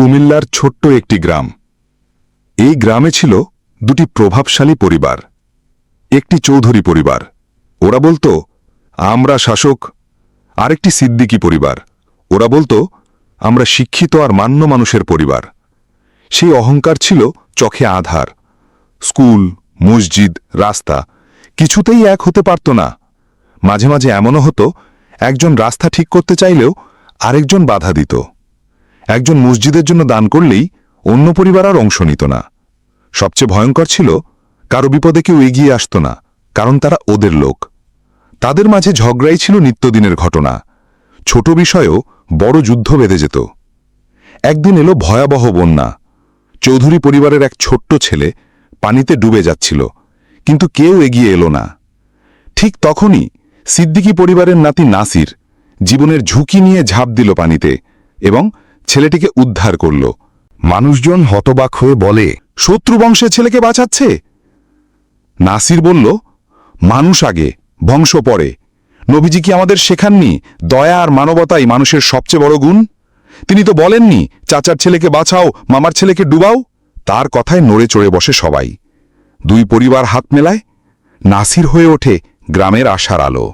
কুমিল্লার ছোট্ট একটি গ্রাম। এই গ্রামে ছিল দুটি প্রভাবশালী পরিবার। একটি চৌধুরী পরিবার। ওরা বলতো, আমরা শাসক, আরেকটি সিদ্দিকী পরিবার। ওরা বলতো, আমরা শিক্ষিত আর মান্য মানুষের পরিবার। সেই অহংকার ছিল চোখে আধার। স্কুল, মসজিদ, রাস্তা কিছুতেই এক হতে পারত না। মাঝে মাঝে এমনও হতো, একজন রাস্তা ঠিক করতে চাইলেও আরেকজন বাধা দিত। একজন মসজিদের জন্য দান করলেই অন্য পরিবার আর অংশ নিত না। সবচেয়ে ভয়ঙ্কর ছিল, কারও বিপদে কেউ এগিয়ে আসত না, কারণ তারা ওদের লোক। তাদের মাঝে ঝগড়াই ছিল নিত্যদিনের ঘটনা। ছোট বিষয়েও বড় যুদ্ধ বেঁধে যেত। একদিন এলো ভয়াবহ বন্যা। চৌধুরী পরিবারের এক ছোট্ট ছেলে পানিতে ডুবে যাচ্ছিল, কিন্তু কেউ এগিয়ে এলো না। ঠিক তখনই সিদ্দিকী পরিবারের নাতি নাসির জীবনের ঝুঁকি নিয়ে ঝাঁপ দিল পানিতে এবং ছেলেটিকে উদ্ধার করল। মানুষজন হতবাক হয়ে বলে, শত্রু বংশের ছেলেকে বাঁচাচ্ছে? নাসির বলল, মানুষ আগে, বংশ পরে। নবীজি কি আমাদের শেখাননি দয়া আর মানবতাই মানুষের সবচেয়ে বড় গুণ? তিনি তো বলেননি, চাচার ছেলেকে বাঁচাও, মামার ছেলেকে ডুবাও। তার কথায় নড়ে চড়ে বসে সবাই। দুই পরিবার হাত মেলায়, নাসির হয়ে ওঠে গ্রামের আশার আলো।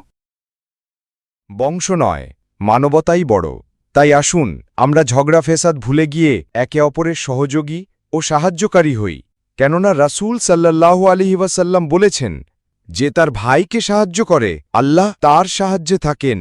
বংশ নয়, মানবতাই বড়। তাই আসুন, আমরা ঝগড়া ফেসাদ ভুলে গিয়ে একে অপরের সহযোগী ও সাহায্যকারী হই। কেননা রাসুল সাল্লাহ আলিহিবাসাল্লাম বলেছেন, যে তার ভাইকে সাহায্য করে, আল্লাহ তার সাহায্যে থাকেন।